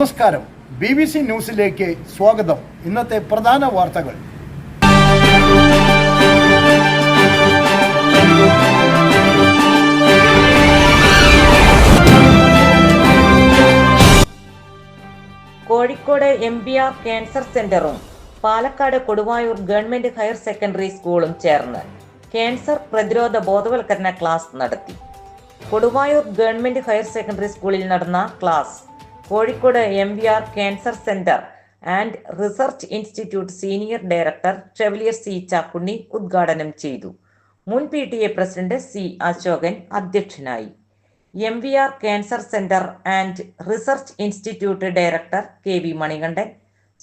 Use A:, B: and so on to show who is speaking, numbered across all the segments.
A: നമസ്കാരം. B B C ന്യൂസിലേക്ക് സ്വാഗതം. ഇന്നത്തെ പ്രധാന വാർത്തകൾ.
B: Kozhikode M V R cancer സെന്ററും Palakkad Koduvayur government higher secondary സ്കൂളും ചേർന്ന് ക്യാൻസർ പ്രതിരോധ ബോധവൽക്കരണ ക്ലാസ് നടത്തി. കൊടുവായൂർ ഗവൺമെന്റ് ഹയർ സെക്കൻഡറി സ്കൂളിൽ നടന്ന class Kozhikode M V R cancer centre and research institute senior director ട്രെവലിയർ C Chakkunni ഉദ്ഘാടനം ചെയ്തു. മുൻ P T A president C Ashokan അധ്യക്ഷനായി. M V R cancer centre and research institute director K V Manikandan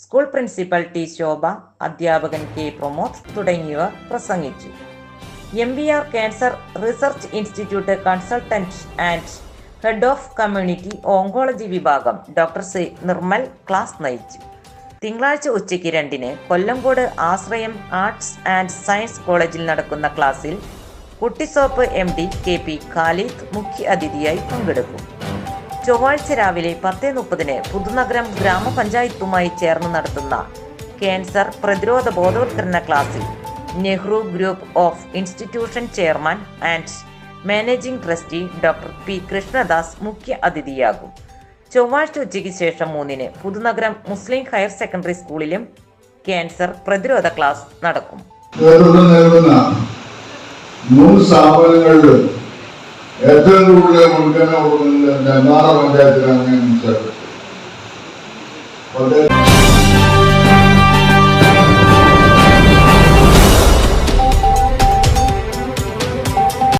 B: school principal T Shobha അധ്യാപകൻ K Pramod തുടങ്ങിയവർ പ്രസംഗിച്ചു. M V R cancer research institute consultant and head of community oncology വിഭാഗം doctor C Nirmal class നയിച്ചു. തിങ്കളാഴ്ച ഉച്ചയ്ക്ക് രണ്ടിന് കൊല്ലംകോട് ആശ്രയം arts and science കോളേജിൽ നടക്കുന്ന ക്ലാസ്സിൽ കുട്ടിസോപ്പ് M D K P Khalid മുഖ്യ അതിഥിയായി പങ്കെടുക്കും. ചൊവ്വാഴ്ച രാവിലെ പത്ത് മുപ്പതിന് പുതുനഗരം ഗ്രാമപഞ്ചായത്തുമായി ചേർന്ന് നടത്തുന്ന ക്യാൻസർ പ്രതിരോധ ബോധവൽക്കരണ ക്ലാസ്സിൽ Nehru group of institution chairman and managing trustee doctor P Krishnadas മുഖ്യ അതിഥിയാകും. ചൊവ്വാഴ്ച ഉച്ചയ്ക്ക് ശേഷം മൂന്നിന് പുതുനഗരം മുസ്ലിം ഹയർ സെക്കൻഡറി സ്കൂളിലും ക്യാൻസർ പ്രതിരോധ ക്ലാസ് നടക്കും.
C: മൂന്ന് സ്ഥാപനങ്ങളിലും ഏറ്റവും കൂടുതൽ മുൻഗണന കൊടുക്കുന്നത് നെന്മാറ പഞ്ചായത്തിലാണ് ഞാൻ വളരെ